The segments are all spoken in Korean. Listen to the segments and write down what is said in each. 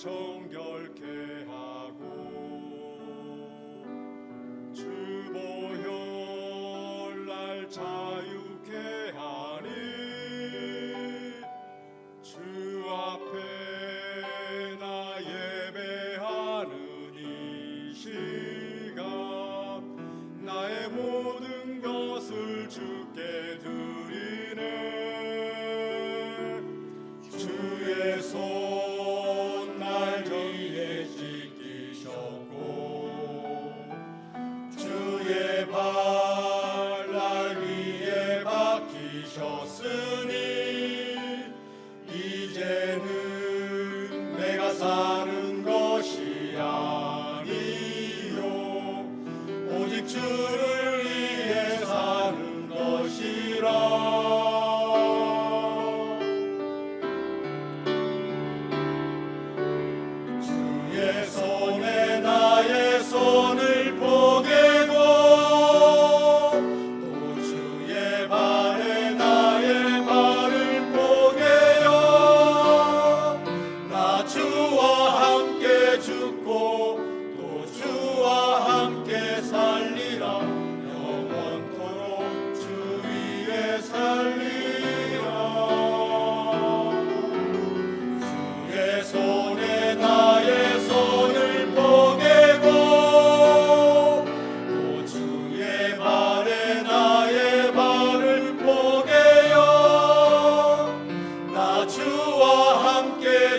정결케 하고 주 보혈 날 잘. 박히셨으니 이제는 내가 사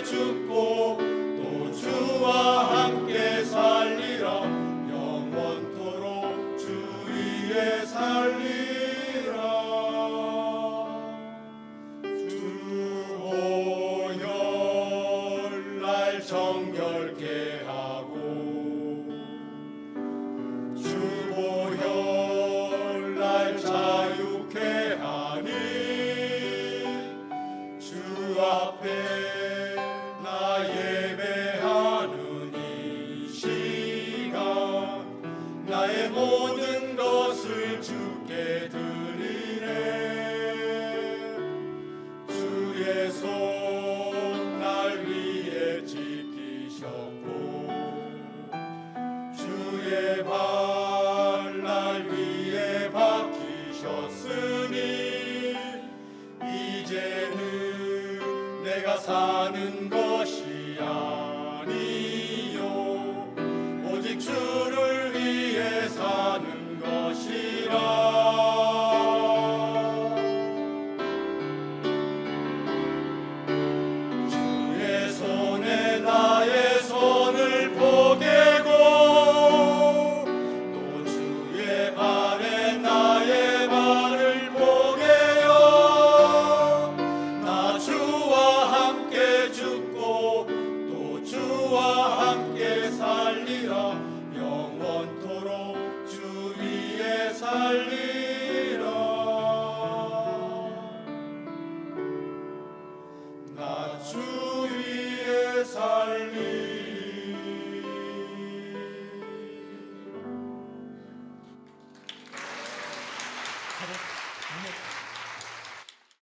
Chukwu. 모든 것을 주께 드리네 주의 손날 위해 지키셨고 주의 발날 위해 박히셨으니 이제는 내가 사는 것이야. seinen Amen.